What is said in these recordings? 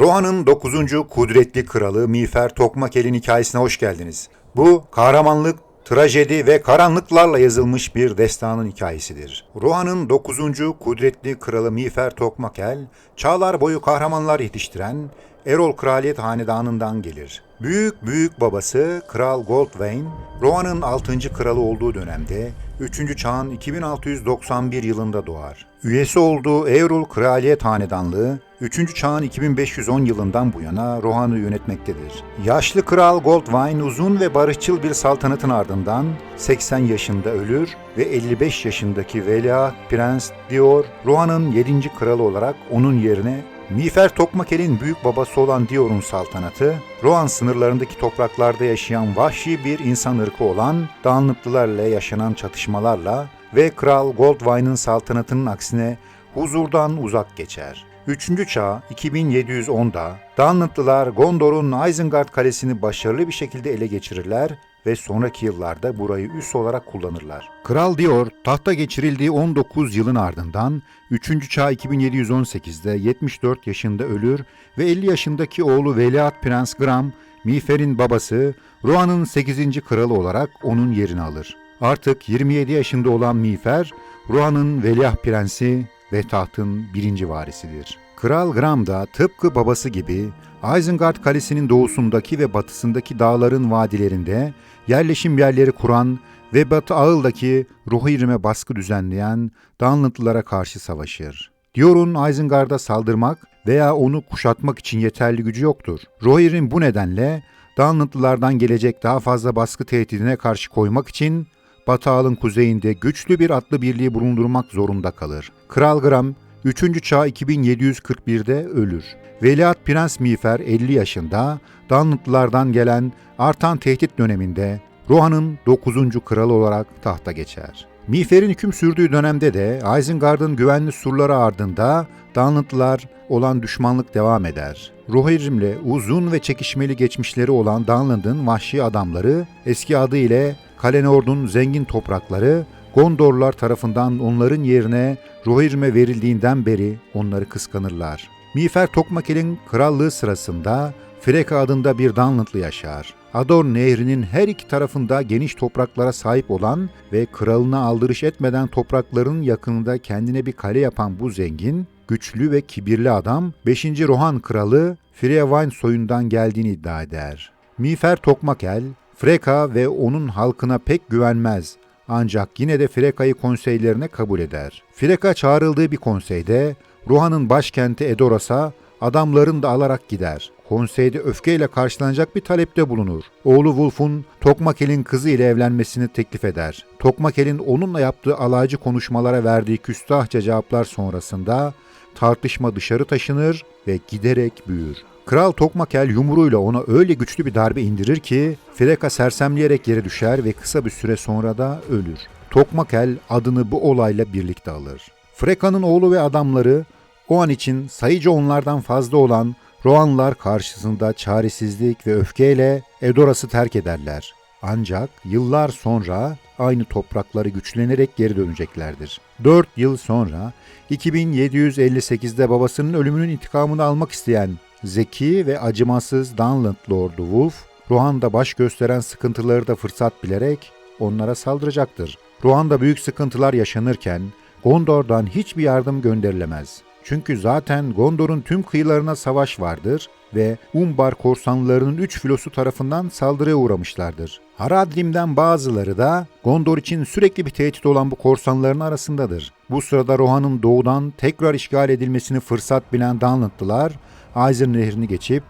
Rohan'ın 9. kudretli kralı Miğfer Tokmakel'in hikayesine hoş geldiniz. Bu kahramanlık, trajedi ve karanlıklarla yazılmış bir destanın hikayesidir. Rohan'ın 9. kudretli kralı Miğfer Tokmakel, çağlar boyu kahramanlar yetiştiren Erol Kraliyet Hanedanı'ndan gelir. Büyük büyük babası Kral Goldwayn, Rohan'ın 6. kralı olduğu dönemde 3. çağın 2691 yılında doğar. Üyesi olduğu Erol Kraliyet Hanedanlığı 3. çağın 2510 yılından bu yana Rohan'ı yönetmektedir. Yaşlı Kral Goldwayn uzun ve barışçıl bir saltanatın ardından 80 yaşında ölür ve 55 yaşındaki Veliaht Prens Dior, Rohan'ın 7. kralı olarak onun yerine Miğfer Tokmakel'in büyük babası olan Dior'un saltanatı, Rohan sınırlarındaki topraklarda yaşayan vahşi bir insan ırkı olan Danlıklılarla yaşanan çatışmalarla ve Kral Goldwayn'ın saltanatının aksine huzurdan uzak geçer. 3. çağ 2710'da Danlıklılar Gondor'un Isengard Kalesi'ni başarılı bir şekilde ele geçirirler ve sonraki yıllarda burayı üs olarak kullanırlar. Kral Dior tahta geçirildiği 19 yılın ardından 3. çağ 2718'de 74 yaşında ölür ve 50 yaşındaki oğlu Veliaht Prens Gram, Miğfer'in babası Rohan'ın 8. kralı olarak onun yerini alır. Artık 27 yaşında olan Miğfer, Rohan'ın veliaht prensi ve tahtın birinci varisidir. Kral Gram da tıpkı babası gibi Isengard Kalesi'nin doğusundaki ve batısındaki dağların vadilerinde yerleşim yerleri kuran ve Batı Ağıl'daki Rohirrim'e baskı düzenleyen Danlıtlılara karşı savaşır. Dior'un Isengard'a saldırmak veya onu kuşatmak için yeterli gücü yoktur. Rohirrim bu nedenle Danlıtlılardan gelecek daha fazla baskı tehdidine karşı koymak için Batı Ağıl'ın kuzeyinde güçlü bir atlı birliği bulundurmak zorunda kalır. Kral Gram 3. çağ 2741'de ölür. Veliaht Prens Miğfer 50 yaşında Danlıtlılardan gelen artan tehdit döneminde Rohan'ın 9. kralı olarak tahta geçer. Miğfer'in hüküm sürdüğü dönemde de Isengard'ın güvenli surları ardında Danlıtlılar olan düşmanlık devam eder. Rohirrim'le uzun ve çekişmeli geçmişleri olan Danlınd'ın vahşi adamları eski adı ile Kalenord'un zengin toprakları Gondorlar tarafından onların yerine Rohirrim'e verildiğinden beri onları kıskanırlar. Miğfer Tokmakel'in krallığı sırasında Freka adında bir Danlıtlı yaşar. Ador Nehri'nin her iki tarafında geniş topraklara sahip olan ve kralına aldırış etmeden toprakların yakınında kendine bir kale yapan bu zengin, güçlü ve kibirli adam 5. Rohan kralı Freyawayn soyundan geldiğini iddia eder. Miğfer Tokmakel, Freka ve onun halkına pek güvenmez ancak yine de Freka'yı konseylerine kabul eder. Freka çağrıldığı bir konseyde Rohan'ın başkenti Edoras'a adamlarını da alarak gider. Konseyde öfkeyle karşılanacak bir talepte bulunur. Oğlu Wolf'un Tokmakel'in kızı ile evlenmesini teklif eder. Tokmakel'in onunla yaptığı alaycı konuşmalara verdiği küstahça cevaplar sonrasında tartışma dışarı taşınır ve giderek büyür. Kral Tokmakel yumruğuyla ona öyle güçlü bir darbe indirir ki Freka sersemleyerek yere düşer ve kısa bir süre sonra da ölür. Tokmakel adını bu olayla birlikte alır. Freka'nın oğlu ve adamları o an için sayıca onlardan fazla olan Rohanlar karşısında çaresizlik ve öfkeyle Edoras'ı terk ederler. Ancak yıllar sonra aynı toprakları güçlenerek geri döneceklerdir. 4 yıl sonra 2758'de babasının ölümünün intikamını almak isteyen zeki ve acımasız Dunland Lordu Wolf, Rohan'da baş gösteren sıkıntıları da fırsat bilerek onlara saldıracaktır. Rohan'da büyük sıkıntılar yaşanırken Gondor'dan hiçbir yardım gönderilemez. Çünkü zaten Gondor'un tüm kıyılarına savaş vardır ve Umbar korsanlarının üç filosu tarafından saldırıya uğramışlardır. Haradrim'den bazıları da Gondor için sürekli bir tehdit olan bu korsanların arasındadır. Bu sırada Rohan'ın doğudan tekrar işgal edilmesini fırsat bilen Danlıtlılar, Aizen nehrini geçip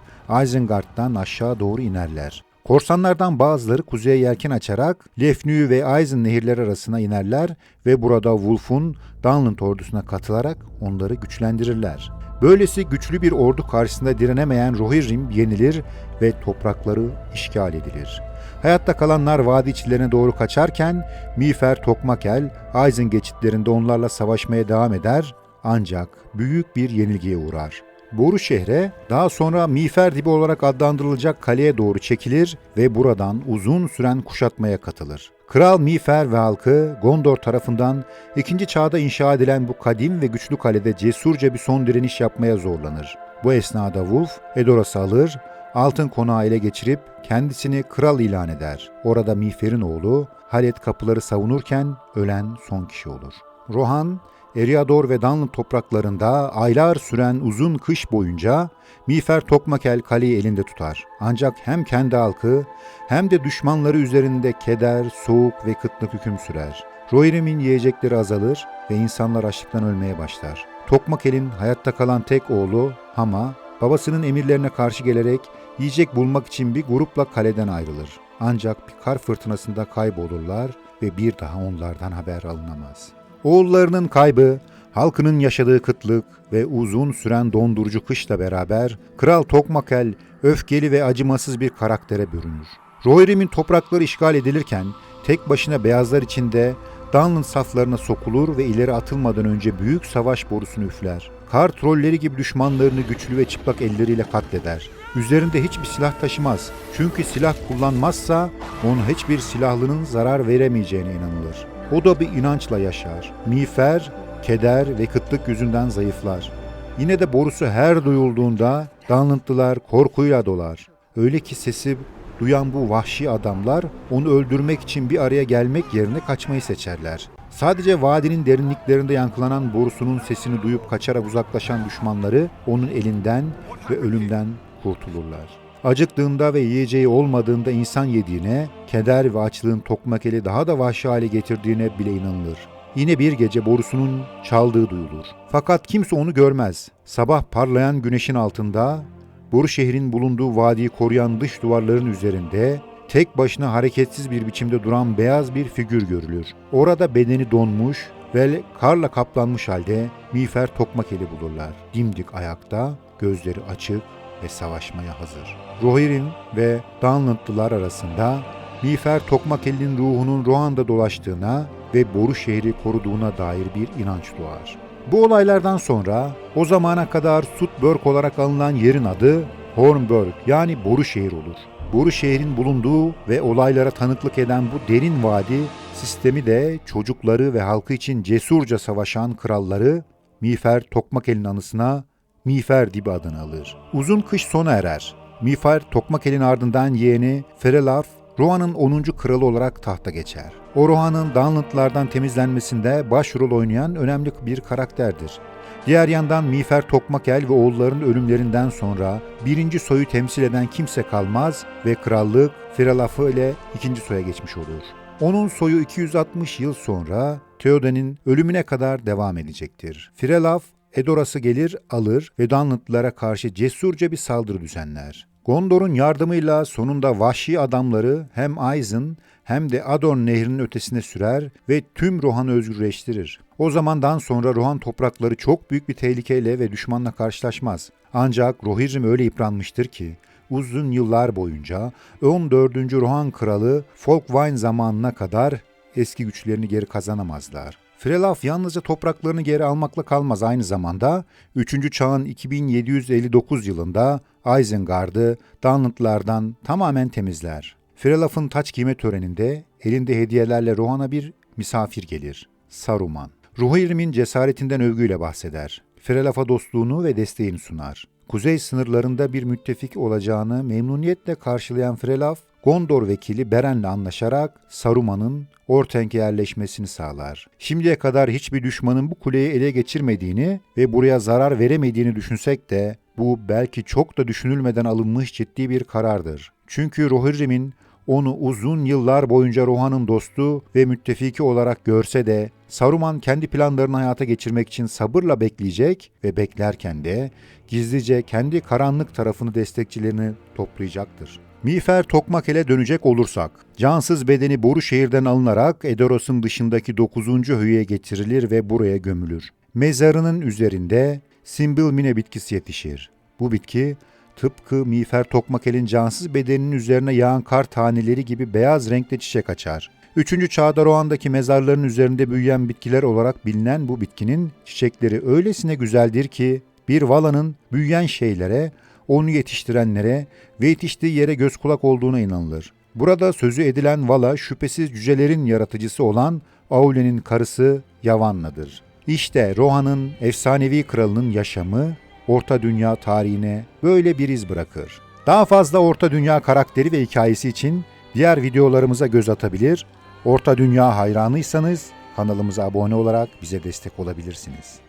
Isengard'dan aşağı doğru inerler. Korsanlardan bazıları kuzeye yelken açarak Lefnü ve Aizen nehirleri arasına inerler ve burada Wolf'un Dunland ordusuna katılarak onları güçlendirirler. Böylesi güçlü bir ordu karşısında direnemeyen Rohirrim yenilir ve toprakları işgal edilir. Hayatta kalanlar vadi içlerine doğru kaçarken Miğfer Tokmakel Aizen geçitlerinde onlarla savaşmaya devam eder ancak büyük bir yenilgiye uğrar. Boru şehre daha sonra Miğfer Dibi olarak adlandırılacak kaleye doğru çekilir ve buradan uzun süren kuşatmaya katılır. Kral Miğfer ve halkı Gondor tarafından ikinci çağda inşa edilen bu kadim ve güçlü kalede cesurca bir son direniş yapmaya zorlanır. Bu esnada Wolf, Edoras'ı alır, altın konağı ele geçirip kendisini kral ilan eder. Orada Miğfer'in oğlu Halet kapıları savunurken ölen son kişi olur. Rohan, Eriador ve Danlı topraklarında aylar süren uzun kış boyunca Miğfer Tokmakel kaleyi elinde tutar. Ancak hem kendi halkı hem de düşmanları üzerinde keder, soğuk ve kıtlık hüküm sürer. Rohirrim'in yiyecekleri azalır ve insanlar açlıktan ölmeye başlar. Tokmakel'in hayatta kalan tek oğlu Hama, babasının emirlerine karşı gelerek yiyecek bulmak için bir grupla kaleden ayrılır. Ancak bir kar fırtınasında kaybolurlar ve bir daha onlardan haber alınamaz. Oğullarının kaybı, halkının yaşadığı kıtlık ve uzun süren dondurucu kışla beraber Kral Tokmakel öfkeli ve acımasız bir karaktere bürünür. Rohirrim'in toprakları işgal edilirken tek başına beyazlar içinde Danlın saflarına sokulur ve ileri atılmadan önce büyük savaş borusunu üfler. Kar trolleri gibi düşmanlarını güçlü ve çıplak elleriyle katleder. Üzerinde hiçbir silah taşımaz. Çünkü silah kullanmazsa ona hiçbir silahlının zarar veremeyeceğine inanılır. O da bir inançla yaşar. Miğfer, keder ve kıtlık yüzünden zayıflar. Yine de borusu her duyulduğunda Danlıntlılar korkuyla dolar. Öyle ki sesi duyan bu vahşi adamlar onu öldürmek için bir araya gelmek yerine kaçmayı seçerler. Sadece vadinin derinliklerinde yankılanan borusunun sesini duyup kaçarak uzaklaşan düşmanları onun elinden ve ölümden kurtulurlar. Acıktığında ve yiyeceği olmadığında insan yediğine, keder ve açlığın tokmak eli daha da vahşi hale getirdiğine bile inanılır. Yine bir gece borusunun çaldığı duyulur. Fakat kimse onu görmez. Sabah parlayan güneşin altında Boru şehrin bulunduğu vadiyi koruyan dış duvarların üzerinde tek başına hareketsiz bir biçimde duran beyaz bir figür görülür. Orada bedeni donmuş ve karla kaplanmış halde miğfer tokmak eli bulurlar. Dimdik ayakta, gözleri açık ve savaşmaya hazır. Rohirrim ve Danlıntlılar arasında miğfer tokmak elinin ruhunun Rohan'da dolaştığına ve Boru şehri koruduğuna dair bir inanç doğar. Bu olaylardan sonra o zamana kadar Sutberg olarak alınan yerin adı Hornburg yani Boru şehir olur. Boru şehrin bulunduğu ve olaylara tanıklık eden bu derin vadi sistemi de çocukları ve halkı için cesurca savaşan kralları Miğfer Tokmakel'in anısına Miğfer Dibi adını alır. Uzun kış sona erer. Miğfer Tokmakel'in ardından yeğeni Ferelaf Rohan'ın 10. kralı olarak tahta geçer. O Rohan'ın Danlıtlardan temizlenmesinde başrol oynayan önemli bir karakterdir. Diğer yandan Miğfer Tokmakel ve oğulların ölümlerinden sonra birinci soyu temsil eden kimse kalmaz ve krallık Firalafı ile ikinci soya geçmiş olur. Onun soyu 260 yıl sonra Theoden'in ölümüne kadar devam edecektir. Firelaf Edoras'ı gelir, alır ve Danlıtlılara karşı cesurca bir saldırı düzenler. Gondor'un yardımıyla sonunda vahşi adamları hem Aizen hem de Adorn nehrinin ötesine sürer ve tüm Rohan'ı özgürleştirir. O zamandan sonra Rohan toprakları çok büyük bir tehlikeyle ve düşmanla karşılaşmaz. Ancak Rohirrim öyle yıpranmıştır ki uzun yıllar boyunca 14. Rohan kralı Folkvine zamanına kadar eski güçlerini geri kazanamazlar. Frelaf yalnızca topraklarını geri almakla kalmaz aynı zamanda 3. çağın 2759 yılında Isengard'ı Danlıtlardan tamamen temizler. Frelaf'ın taç giyme töreninde elinde hediyelerle Rohan'a bir misafir gelir. Saruman. Rohirrim'in cesaretinden övgüyle bahseder. Frelaf'a dostluğunu ve desteğini sunar. Kuzey sınırlarında bir müttefik olacağını memnuniyetle karşılayan Frelaf, Gondor vekili Beren'le anlaşarak Saruman'ın Ortenk'e yerleşmesini sağlar. Şimdiye kadar hiçbir düşmanın bu kuleyi ele geçirmediğini ve buraya zarar veremediğini düşünsek de bu belki çok da düşünülmeden alınmış ciddi bir karardır. Çünkü Rohirrim'in onu uzun yıllar boyunca Rohan'ın dostu ve müttefiki olarak görse de Saruman kendi planlarını hayata geçirmek için sabırla bekleyecek ve beklerken de gizlice kendi karanlık tarafını destekçilerini toplayacaktır. Miğfer Tokmakel'e dönecek olursak, cansız bedeni Boru şehirden alınarak Edoros'un dışındaki 9. hüye getirilir ve buraya gömülür. Mezarının üzerinde Simbilmine bitkisi yetişir. Bu bitki tıpkı Miğfer Tokmakel'in cansız bedeninin üzerine yağan kar taneleri gibi beyaz renkte çiçek açar. Üçüncü çağda Rohan'daki mezarların üzerinde büyüyen bitkiler olarak bilinen bu bitkinin çiçekleri öylesine güzeldir ki bir valanın büyüyen şeylere, onu yetiştirenlere ve yetiştiği yere göz kulak olduğuna inanılır. Burada sözü edilen Vala şüphesiz cücelerin yaratıcısı olan Aule'nin karısı Yavanna'dır. İşte Rohan'ın efsanevi kralının yaşamı Orta Dünya tarihine böyle bir iz bırakır. Daha fazla Orta Dünya karakteri ve hikayesi için diğer videolarımıza göz atabilir, Orta Dünya hayranıysanız kanalımıza abone olarak bize destek olabilirsiniz.